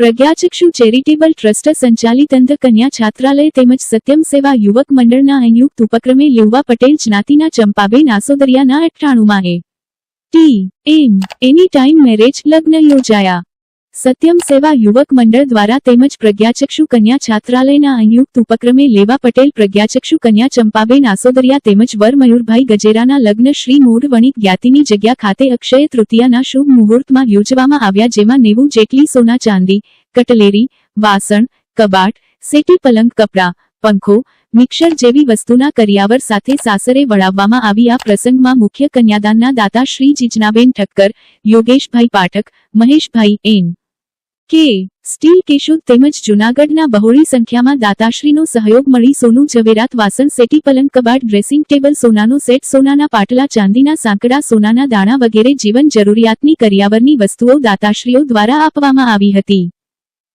પ્રજ્ઞાચક્ષુ charitable trust સંચાલિત અંધ કન્યા છાત્રાલય તેમજ સત્યમ સેવા યુવક મંડળના સંયુક્ત ઉપક્રમે લેવવા પટેલ જ્ઞાતિના ચંપાબેન આસોદરિયાના અઠાણુમાં A. T. M. Any time marriage લગ્ન યોજાયા. સત્યમ સેવા યુવક મંડળ દ્વારા તેમજ પ્રજ્ઞાચક્ષુ કન્યા છાત્રાલયના સંયુક્ત ઉપક્રમે લેવા પટેલ પ્રજ્ઞાચક્ષુ કન્યા ચંપાબેન આસોદરિયા તેમજ વર મયુરભાઈ ગજેરાના લગ્ન શ્રી મૂળ વણિક જ્ઞાતિની જગ્યા ખાતે અક્ષય તૃતીયાના શુભ મુહૂર્તમાં યોજવામાં આવ્યા જેમાં નેવું જેટલી સોના ચાંદી, કટલેરી, વાસણ, કબાટ, સેટી પલંગ કપડાં, પંખો, મિક્સર જેવી વસ્તુના કરિયાવર સાથે સાસરે વળાવવામાં આવી આ પ્રસંગમાં મુખ્ય કન્યાદાનના દાતા Shri Jijnaben Thakkar, Yogeshbhai Pathak, Maheshbhai N. K, steel Keshod તેમજ જૂનાગઢના બહોળી સંખ્યામાં દાતાશ્રીનો સહયોગ મળી સોનું ઝવેરાત વાસણ સેટી પલંગ કબાટ ડ્રેસિંગ ટેબલ સોનાનો સેટ સોનાના પાટલા ચાંદીના સાંકડા સોનાના દાણા વગેરે જીવન જરૂરિયાતની કરિયાવરની વસ્તુઓ દાતાશ્રીઓ દ્વારા આપવામાં આવી હતી.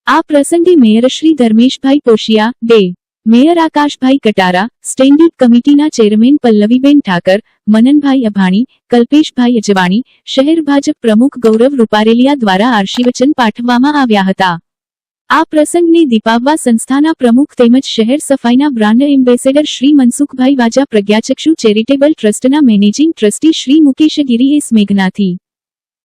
આ પ્રસંગે મેયરશ્રી ધર્મેશભાઈ પોશિયા ડે. મેયર આકાશભાઈ કટારા સ્ટેન્ડિંગ કમિટીના ચેરમેન પલ્લવીબેન ઠાકર, મનનભાઈ અભાણી, કલ્પેશભાઈ અજવાણી, શહેર ભાજપ પ્રમુખ ગૌરવ રૂપારેલિયા દ્વારા આશીર્વચન પાઠવવામાં આવ્યા હતા. આ પ્રસંગને દીપાવવા સંસ્થાના પ્રમુખ તેમજ શહેર સફાઈના brand ambassador Shri Mansukhbhai Vaja Pragnachakshu charitable ટ્રસ્ટના managing trustee Shri Mukeshgiri S Meghnathi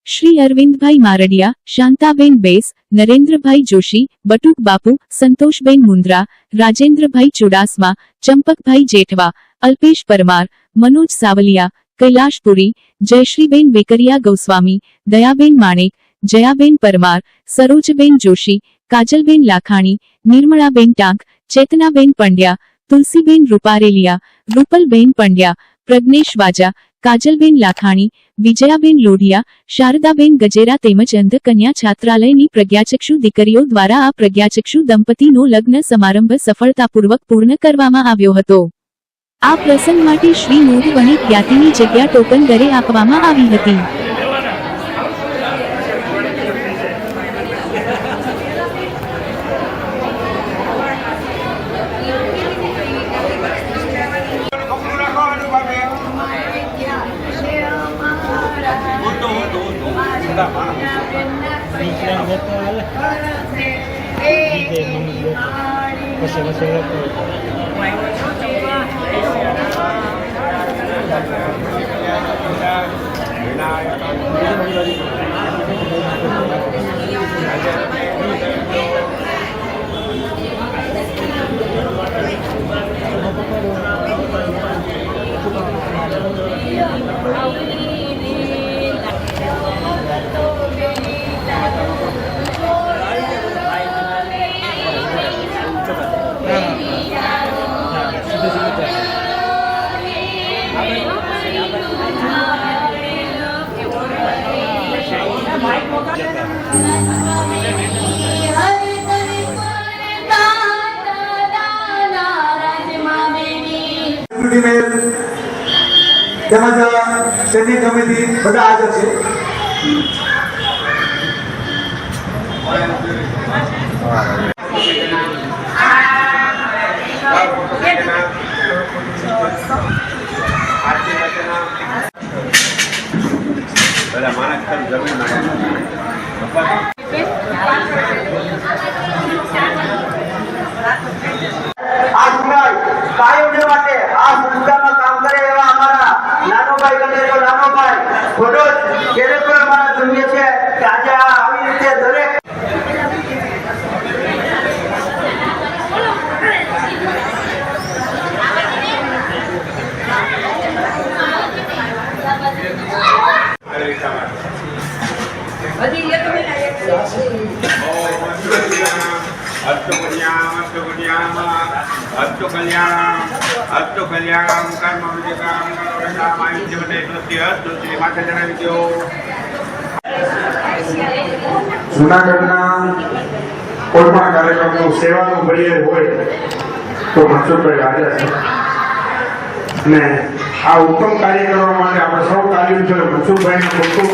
Shri Arvindbhai Mardiya, Shantaben Bes, Narendrabhai Joshi, Batuk Bapu, Santoshben Mundra Rajendrabhai Chudasama, Champakbhai Jethwa, Alpesh Parmar, Manoj Savaliya કૈલાશપુરી જયશ્રીબેન વેકરિયા ગૌસ્વામી, દયાબેન માણેક, જયાબેન પરમાર, સરોજબેન જોશી, કાજલબેન લાખાણી, નિર્મળાબેન ટાંક, ચેતનાબેન પંડ્યા, તુલસીબેન રૂપારેલિયા, રૂપલબેન પંડ્યા, પ્રજ્ઞેશ વાજા, કાજલબેન લાખાણી વિજયાબેન લોઢિયા, શારદાબેન ગજેરા તેમજ અંધ કન્યા છાત્રાલયની પ્રજ્ઞાચક્ષુ દીકરીઓ દ્વારા આ પ્રજ્ઞાચક્ષુ દંપતીનો લગ્ન સમારંભ સફળતાપૂર્વક પૂર્ણ કરવામાં આવ્યો હતો. આ પ્રસંગ માટે શ્રી મોદી વણિક જ્ઞાતિની જગ્યા ટોકન દરે આપવામાં આવી હતી. સ્ટેન્ડિંગ કમિટી બધા હાજર છે. બધા માણસ ખાલી જમીન નાખે. આ સુનાય કાયમને માટે આ સંસ્થામાં કામ કરે એવા અમારા નાનોભાઈ ગણે તો નાનોભાઈ ભરોજ ત્યારે પણ અમારા જોઈએ છે કે આજે આ આવી રીતે દરેક અસ્તુ કલ્યાણમ અસ્તુ કલ્યાણમ અસ્તુ કલ્યાણમ અસ્તુ જુનાગઢના કોઈ પણ કાર્યક્રમનું સેવાનું બળિયે હોય તો મનસુખભાઈ હાજર છે. અને આ ઉત્તમ કાર્ય કરવા માટે આપણે સૌ કાર્ય મનસુખભાઈને ખૂબ ખૂબ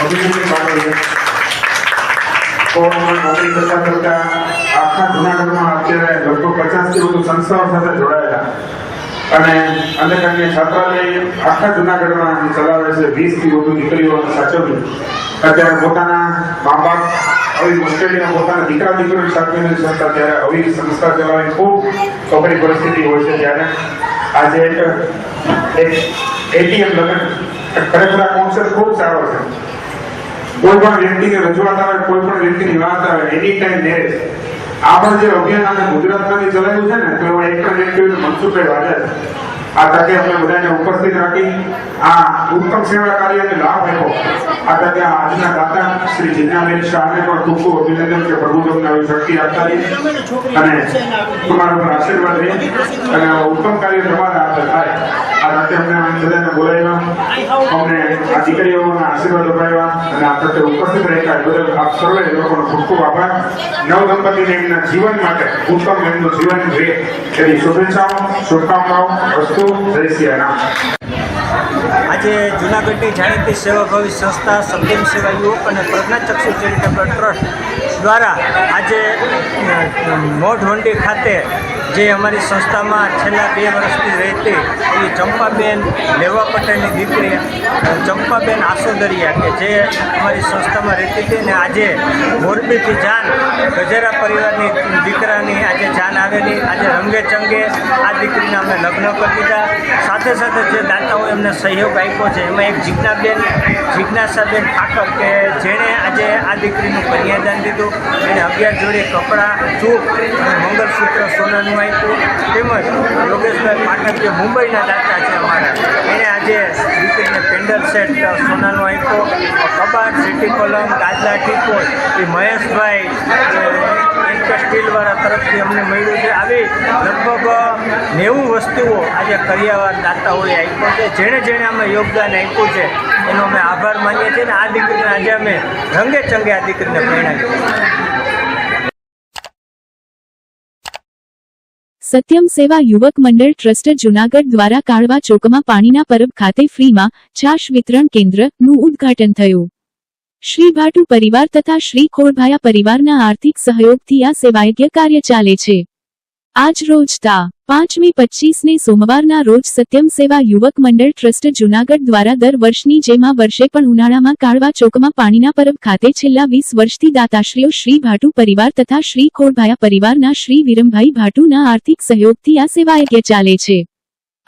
અભિનંદન પાઠવીએ તો નોકરી કરતા કરતા આખા જુનાગઢમાં અત્યારે લગભગ પચાસથી વધુ સંસ્થાઓ સાથે જોડાયેલા. અને અન્ય છાત્રાલય આખા જુનાગઢમાં ચલાવે છે વીસથી વધુ દીકરીઓને સાચવવી અત્યારે પોતાના મા બાપ આવી મુશ્કેલીમાં પોતાના દીકરા દીકરીઓ સાચવી નથી ત્યારે આવી સંસ્થા ચલાવવાની ખૂબ કપરી પરિસ્થિતિ હોય છે ત્યારે આજે એક એટીએમ લગ્ન. ખરેખર આ કોન્સેપ્ટ ખૂબ સારો છે. કોઈ પણ વ્યક્તિની રજૂઆત આવે કોઈ પણ વ્યક્તિની વાત આવે એની ટાઈમ મેરેજ આપણે જે અભિયાન આપણે ગુજરાતમાંથી ચલાવ્યું છે ને, તો એક જ વ્યક્તિ મનસુખભાઈ વાજા આ તકે આપણે બધાને ઉપસ્થિત રાખી આ ઉત્તમ સેવા કાર્યને લાભ આપ્યો. આ તકે આજના દાતા શ્રી જીનાબેન શાહને પણ ખૂબ અભિનંદન કે પ્રભુ તમને આવી શક્તિ આપતા અને તમારા પર આશીર્વાદ રહે. અને ઉત્તમ કાર્ય તમારા હાથે થાય. આ તકે અમને બધાને બોલાવ્યા. અમને આ દીકરીઓના આશીર્વાદ અપાવ્યા. અને આ તકે ઉપસ્થિત રહેતા બદલ આપ સર્વે લોકોનો ખૂબ ખૂબ આભાર. નવ દંપતીને એમના જીવન માટે ઉત્તમ એમનું જીવન રહે. એની શુભેચ્છાઓ, શુભકામનાઓ વસ્તુ આજે જૂનાગઢની જાણીતી સેવાભાવી સંસ્થા સત્યમ સેવા યુવક અને પ્રજ્ઞાચક્ષુ ચેરિટેબલ ટ્રસ્ટ દ્વારા આજે મોઢ મોઢવંડી ખાતે જે અમારી સંસ્થામાં છેલ્લા બે વર્ષથી રહેતી એવી ચંપાબેન લેવા પટેલની દીકરી ચંપાબેન આસોદરિયા કે જે અમારી સંસ્થામાં રહેતી હતી ને આજે મોરબીથી જાન ગજેરા પરિવારની દીકરાની આજે જાન આવેલી. આજે રંગે ચંગે આ દીકરીના અમે લગ્ન કરી દીધા. સાથે સાથે જે દાતાઓ એમને સહયોગ આપ્યો છે, એમાં એક જીજ્ઞાબેન, જિજ્ઞાસાબેન ઠાકર કે જેણે આજે આ દીકરીનું કન્યાદાન દીધું. એણે અગિયાર જોડે કપડાં ચૂપ અને મંગળસૂત્ર સોનાનું આપ્યું તેમજ યોગેશભાઈ પાઠક જે મુંબઈના દાતા છે અમારા એણે આજે દીકરીને પેન્ડલ સેટ સોનાનો આપ્યો. કબાટ, સિટી કલમ, ગાદલા ટીપોલ એ મહેશભાઈ એક સ્ટીલવાળા તરફથી અમને મળ્યું છે. આવી લગભગ નેવું વસ્તુઓ આજે કરિયાવાર દાતાઓએ આપ્યો છે. જેણે જેણે અમે યોગદાન આપ્યું છે, એનો અમે આભાર માનીએ છીએ. અને આ દીકરીને આજે અમે રંગે ચંગે આ દીકરીને પરણાવી સત્યમ સેવા યુવક મંડળ ટ્રસ્ટ જુનાગઢ દ્વારા કાળવા ચોકમાં પાણીના પરબ ખાતે ફ્રીમાં છાશ વિતરણ કેન્દ્રનું ઉદ્ઘાટન થયું. શ્રી ભાટુ પરિવાર તથા શ્રી ખોડભાયા પરિવારના આર્થિક સહયોગથી આ સેવાયજ્ઞ કાર્ય ચાલે છે. આજ રોજ તા પાંચમી પચીસને સોમવારના રોજ સત્યમ સેવા યુવક મંડળ ટ્રસ્ટ જૂનાગઢ દ્વારા દર વર્ષની જેમ વર્ષે પણ ઉનાળામાં કાળવા ચોકમાં પાણીના પરબ ખાતે છેલ્લા વીસ વર્ષથી દાતાશ્રીઓ શ્રી ભાટુ પરિવાર તથા શ્રી ખોડભાયા પરિવારના શ્રી વિરમભાઈ ભાટુના આર્થિક સહયોગથી આ સેવાયજ્ઞ ચાલે છે.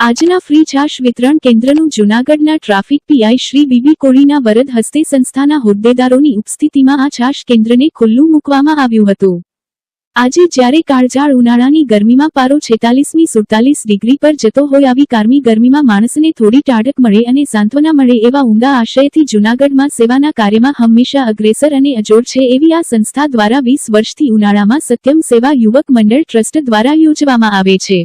આજના ફ્રી છાશ વિતરણ કેન્દ્રનું જૂનાગઢના traffic PI Shri B B કોળીના વરદ હસ્તે સંસ્થાના હોદ્દેદારોની ઉપસ્થિતિમાં આ છાશ કેન્દ્રને ખુલ્લું મૂકવામાં આવ્યું હતું. આજે જ્યારે કાળઝાળ ઉનાળાની ગરમીમાં પારો છેતાલીસમી સુડતાલીસ ડિગ્રી પર જતો હોય આવી કારમી ગરમીમાં માણસને થોડી ટાઢક મળે અને સાંત્વના મળે એવા ઊંડા આશયથી જૂનાગઢમાં સેવાના કાર્યમાં હંમેશા અગ્રેસર અને અજોડ છે એવી આ સંસ્થા દ્વારા વીસ વર્ષથી ઉનાળામાં સત્યમ સેવા યુવક મંડળ ટ્રસ્ટ દ્વારા યોજવામાં આવે છે.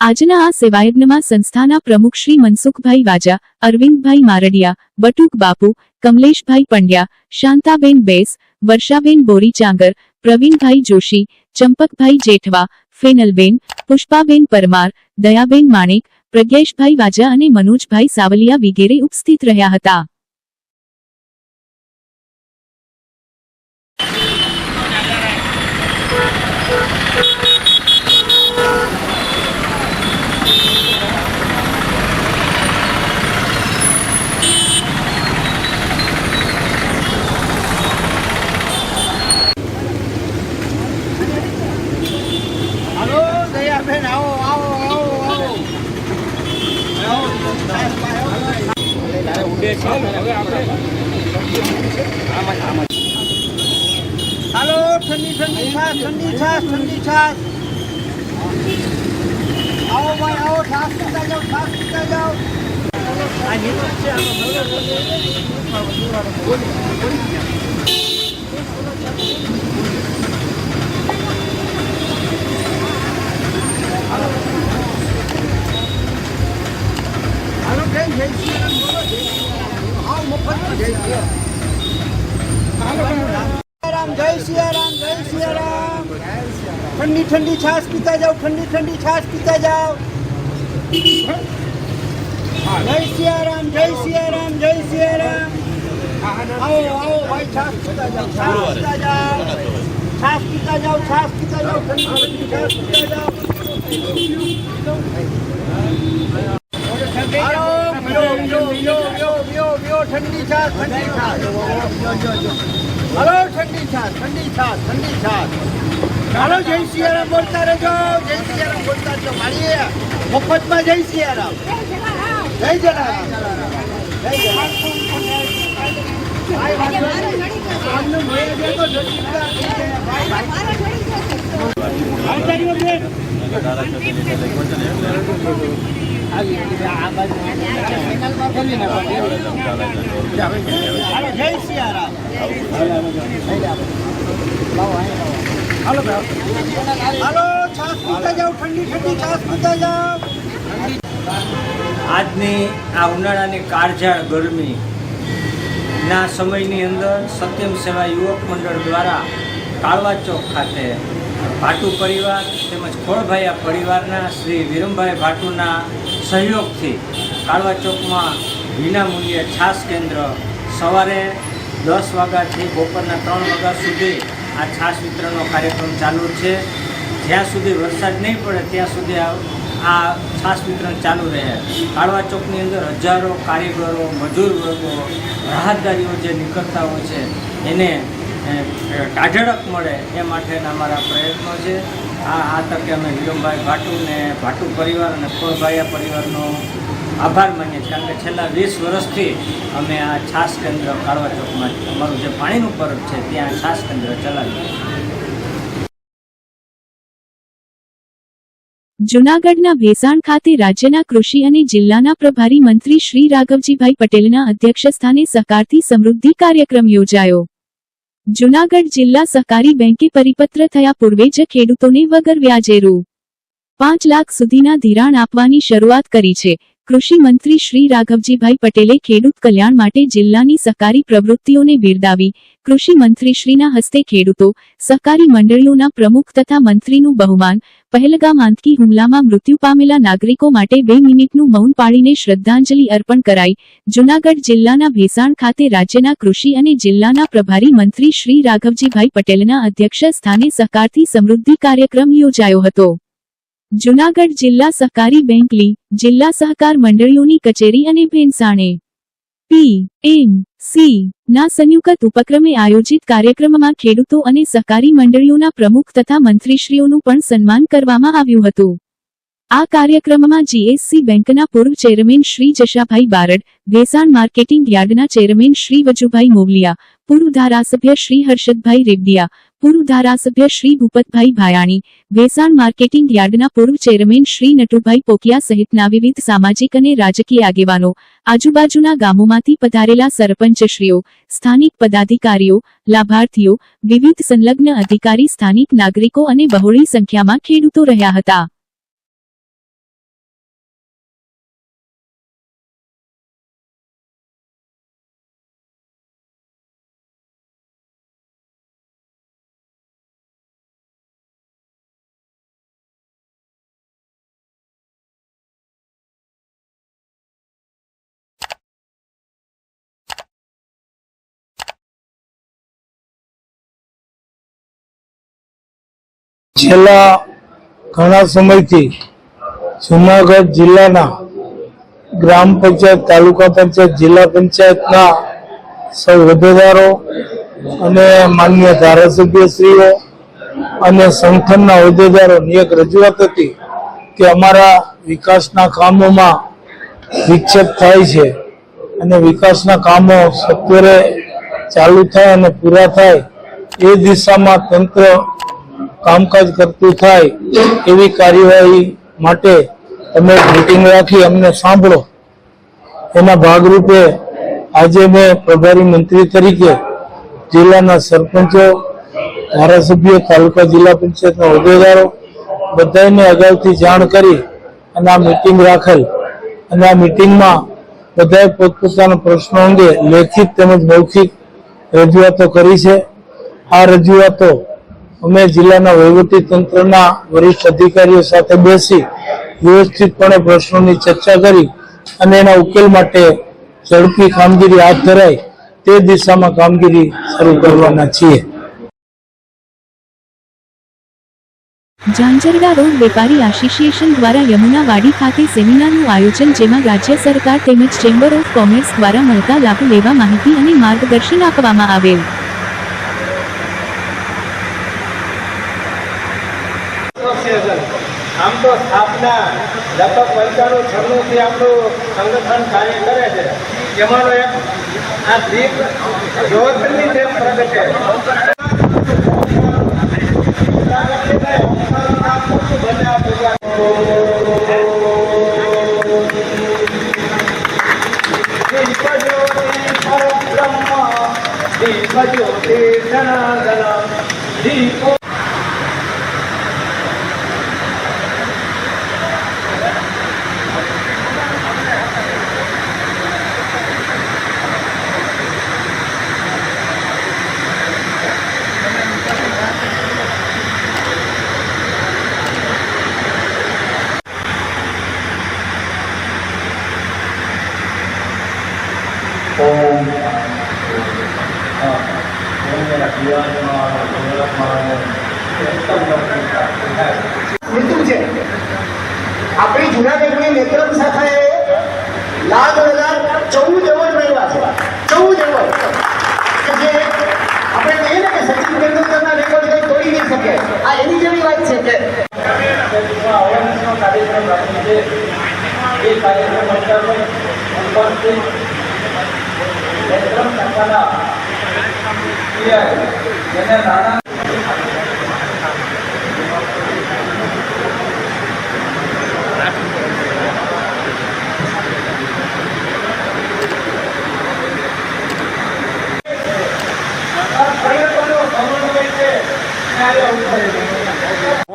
આજના આ સેવાયજ્ઞમાં સંસ્થાના પ્રમુખ શ્રી મનસુખભાઈ વાજા, અરવિંદભાઈ મારડિયા, બટુક બાપુ, કમલેશભાઈ પંડ્યા, શાંતાબેન બેસ, વર્ષાબેન બોરીચાંગર પ્રવીણભાઈ જોશી, ચંપકભાઈ જેઠવા, ફેનલબેન, પુષ્પાબેન પરમાર, દયાબેન માણેક, પ્રજ્ઞેશભાઈ વાજા અને મનોજભાઈ સાવલિયા વિગેરે ઉપસ્થિત રહ્યા હતા. હાલો ઠંડી ઠંડી છાશ ઠંડી છાશ ઠંડી છાશ આવો ભાઈ આવો છાશ પીતા જાઓ છાશ પીતા જાઓ હાલો બેન જય શ્રી ઠંડી ઠંડી છાશ પીતા જાઓ, ઠંડી ઠંડી છાશ પીતા જાઓ. જય સિયારામ રામ, જય સિયારામ રામ, જય સિયારામ રામ. આવો આવો, ભાઈ, છાશ પીતા જાઓ, છાશ પીતા જાઓ. છાશ પીતા જાઓ, છાશ પીતા જાઓ, ઠંડી ઠંડી છાશ પીતા જાઓ. ઠંડી છાશ ઠંડી છાશ. હલો ઠંડી છાશ ઠંડી છાશ ઠંડી છાશ. ચાલો જય સિયારામ બોલતા રહેજો. જય સિયારામ બોલતા રહેજો મારીએ મફતમાં જય સિયારામ. જય જલારામ. જય જલારામ. આજની આ ઉનાળાની કાળઝાળ ગરમી ના સમયની અંદર સત્યમ સેવા યુવક મંડળ દ્વારા કાળવા ચોક ખાતે ભાટુ પરિવાર તેમજ ખોળભાઈયા પરિવારના શ્રી વિરમભાઈ ભાટુના સહયોગથી કાળવા ચોકમાં વિનામૂલ્યે છાસ કેન્દ્ર સવારે દસ વાગ્યાથી બપોરના ત્રણ વાગ્યા સુધી આ છાસ વિતરણનો કાર્યક્રમ ચાલુ છે. જ્યાં સુધી વરસાદ નહીં પડે ત્યાં સુધી આ છાસ વિતરણ ચાલુ રહે. કાળવા ચોકની અંદર હજારો કારીગરો, મજૂર વર્ગો, રાહતદારીઓ જે નીકળતા હોય છે, એને એ, મળે એ માટેના અમારા પ્રયત્નો છે. આ આ તકે અમે વિરમભાઈ ભાટુને ભાટુ પરિવાર અને ખોળભાઈયા પરિવારનો આભાર માનીએ છીએ. કારણ કે છેલ્લા વીસ વર્ષથી અમે આ છાસ કેન્દ્ર કાળવા ચોકમાં અમારું જે પાણીનું પરબ છે ત્યાં છાસ કેન્દ્ર ચલાવીએ જૂનાગઢના ભેસાણ ખાતે રાજ્યના કૃષિ અને જિલ્લાના પ્રભારી મંત્રી શ્રી રાઘવજીભાઈ પટેલના અધ્યક્ષસ્થાને સહકારથી સમૃદ્ધિ કાર્યક્રમ યોજાયો. જૂનાગઢ જિલ્લા સહકારી બેંકે પરિપત્ર થયા પૂર્વે જ ખેડૂતોને વગર વ્યાજે રૂ. પાંચ લાખ સુધીના ધિરાણ આપવાની શરૂઆત કરી છે. કૃષિ મંત્રી શ્રી રાઘવજીભાઈ પટેલે ખેડૂત કલ્યાણ માટે જિલ્લાની સહકારી પ્રવૃત્તિઓને બિરદાવી કૃષિ મંત્રીશ્રીના હસ્તે ખેડૂતો, સહકારી મંડળીઓના પ્રમુખ તથા મંત્રીનું બહુમાન, પહેલગામ આંતકી હુમલામાં મૃત્યુ પામેલા નાગરિકો માટે બે મિનિટનું મૌન પાળીને શ્રદ્ધાંજલિ અર્પણ કરાઈ. જૂનાગઢ જિલ્લાના ભેસાણ ખાતે રાજ્યના કૃષિ અને જિલ્લાના પ્રભારી મંત્રી શ્રી રાઘવજીભાઈ પટેલના અધ્યક્ષ સ્થાને સહકારથી સમૃદ્ધિ કાર્યક્રમ યોજાયો હતો. જૂનાગઢ જિલ્લા સહકારી બેંક લી, જિલ્લા સહકાર મંડળીઓની કચેરી અને ભેંસાણે. પી, એમ, સી, ના સંયુક્ત ઉપક્રમે આયોજિત કાર્યક્રમમાં ખેડૂતો અને સહકારી મંડળીઓના પ્રમુખ તથા મંત્રીશ્રીઓનું પણ સન્માન કરવામાં આવ્યું હતું. આ કાર્યક્રમમાં જીએસસી બેંકના પૂર્વ ચેરમેન શ્રી જશાભાઈ બારડ, ભેસાણ માર્કેટિંગ યાર્ડના ચેરમેન શ્રી વજુભાઈ મોવલિયા, પૂર્વ ધારાસભ્ય શ્રી હર્ષદભાઈ રેડ્ડિયા પૂર્વ ધારાસભ્ય શ્રી ભૂપતભાઈ ભાયાણી ભેસાણ માર્કેટિંગ યાર્ડના પૂર્વ ચેરમેન શ્રી નટુભાઈ પોકિયા સહિતના વિવિધ સામાજિક અને રાજકીય આગેવાનો, આજુબાજુના ગામોમાંથી પધારેલા સરપંચશ્રીઓ, સ્થાનિક પદાધિકારીઓ, લાભાર્થીઓ, વિવિધ સંલગ્ન અધિકારી, સ્થાનિક નાગરિકો અને બહોળી સંખ્યામાં ખેડૂતો રહ્યા હતા. છેલ્લા ઘણા સમયથી જુનાગઢ જિલ્લાના ગ્રામ પંચાયત, તાલુકા પંચાયત, જિલ્લા પંચાયતના સૌ હોદ્દેદારો અને માન્ય ધારાસભ્યશ્રીઓ અને સંગઠનના હોદ્દેદારોની એક રજૂઆત હતી કે અમારા વિકાસના કામોમાં વિક્ષેપ થાય છે અને વિકાસના કામો સત્વરે ચાલુ થાય અને પૂરા થાય એ દિશામાં તંત્ર કામકાજ કરતું થાય એવી કાર્યવાહી માટે તમે મીટિંગ રાખી, અમને સાંભળો. એના ભાગરૂપે આજે મેં પ્રભારી મંત્રી તરીકે જિલ્લાના સરપંચો, ધારાસભ્યો, તાલુકા જિલ્લા પંચાયતના હોદ્દેદારો બધાને અગાઉથી જાણ કરી અને આ મીટિંગ રાખેલ. અને આ મીટિંગમાં બધાએ પોતપોતાના પ્રશ્નો અંગે લેખિત તેમજ મૌખિક રજૂઆતો કરી છે. આ રજૂઆતો અમે જિલ્લાના વહીવટી તંત્રના વરિષ્ઠ અધિકારીઓ સાથે બેસી વ્યવસ્થિતપણે પ્રશ્નોની ચર્ચા કરી અને એના ઉકેલ માટે ઝડપી કામગીરી હાથ ધરાય તે દિશામાં કામગીરી શરૂ કરવાના છીએ. ઝાંઝરડા રોડ વેપારી એસોસિએશન દ્વારા યમુનાવાડી ખાતે સેમિનારનું આયોજન જેમાં રાજ્ય સરકાર તેમજ ચેમ્બર ઓફ કોમર્સ દ્વારા મળતા લાભ લેવા માહિતી અને માર્ગદર્શન આપવામાં આવેલ. તો સ્થાપના લગભગ પંચાણું, છન્નું થી આપણું સંગઠન કાર્ય કરે છે. જેમાંનો એક આ દીપ જોતની જેમ પ્રગટે દીપ જ્યોતિ પરબ્રહ્મ દીપ જ્યોતિ જનાર્દન દીપ મૃત્યુ છે આપણી જુનાગઢની નેત્રમ શાખાએ લાલ બે હજાર ચૌદ એવોર્ડ મેળવ્યા છે ચૌદ એવોર્ડ કે જે આપણે કહીએ ને કે સચિન તેંડુલકરના રેકોર્ડ કોઈ તોડી નહીં શકે આ એની જેવી વાત છે કે અવેરનેસનો કાર્યક્રમ રાખી છે અંતર્ગત ઉપસ્થિત નેત્રમ શાખાના પીઆઈ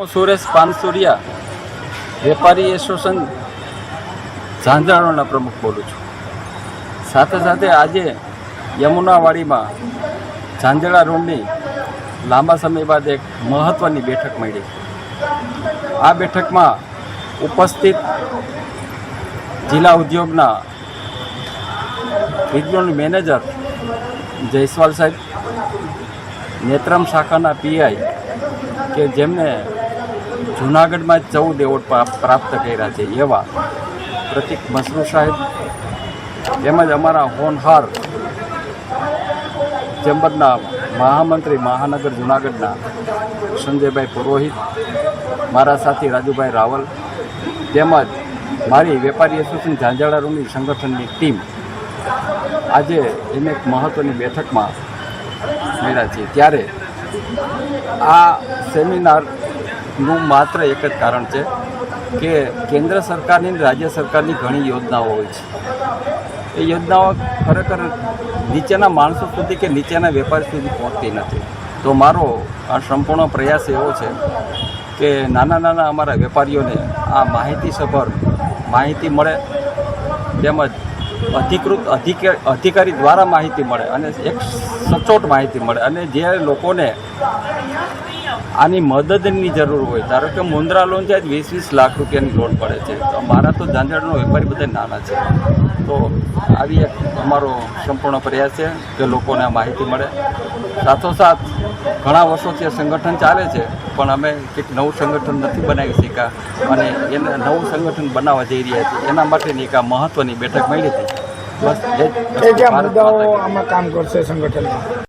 સુરેશ પાનસુરિયા વેપારી એસોસિએશન ઝાંઝાણોના પ્રમુખ બોલું છું. સાથે સાથે આજે યમુનાવાડીમાં ઝાંઝરા રોડની લાંબા સમય બાદ એક મહત્ત્વની બેઠક મળી. આ બેઠકમાં ઉપસ્થિત જિલ્લા ઉદ્યોગના રિજનલ મેનેજર જયસ્વાલ સાહેબ, નેત્રમ શાખાના પીઆઈ કે જેમને જૂનાગઢમાં ચૌદ એવોર્ડ પ્રાપ્ત કર્યા છે એવા પ્રતિક મસરૂ સાહેબ. તેમજ અમારા હોનહાર ચેમ્બરના મહામંત્રી મહાનગર જૂનાગઢના સંજયભાઈ પુરોહિત, મારા સાથી રાજુભાઈ રાવલ, તેમજ મારી વેપારી એસોસિએશન ઝાંઝાળા રૂમની સંગઠનની ટીમ આજે એને એક મહત્ત્વની બેઠકમાં મળ્યા છીએ ત્યારે આ સેમિનારનું માત્ર એક જ કારણ છે કે કેન્દ્ર સરકારની રાજ્ય સરકારની ઘણી યોજનાઓ હોય છે. એ યોજનાઓ ખરેખર નીચેના માણસો સુધી કે નીચેના વેપારી સુધી પહોંચતી નથી. તો મારો આ સંપૂર્ણ પ્રયાસ એવો છે કે નાના નાના અમારા વેપારીઓને આ માહિતીસભર માહિતી મળે તેમજ અધિકૃત અધિક- અધિકારી દ્વારા માહિતી મળે અને એક સચોટ માહિતી મળે અને જે લોકોને આની મદદની જરૂર હોય. ધારો કે મુન્દ્રા લોન છે વીસ વીસ લાખ રૂપિયાની લોન પડે છે. તો મારા તો ઝાંઝાડનો વેપારી બધા નાના છે. તો આવી એક અમારો સંપૂર્ણ પ્રયાસ છે કે લોકોને આ માહિતી મળે. સાથોસાથ ઘણા વર્ષોથી આ સંગઠન ચાલે છે પણ અમે કંઈક નવું સંગઠન નથી બનાવી શક્યા. અને એને નવું સંગઠન બનાવવા જઈ રહ્યા છીએ. એના માટેની એક આ મહત્ત્વની બેઠક મળી હતી. બસ એ કયા મુદ્દાઓ. આમાં કામ કરશે સંગઠનમાં?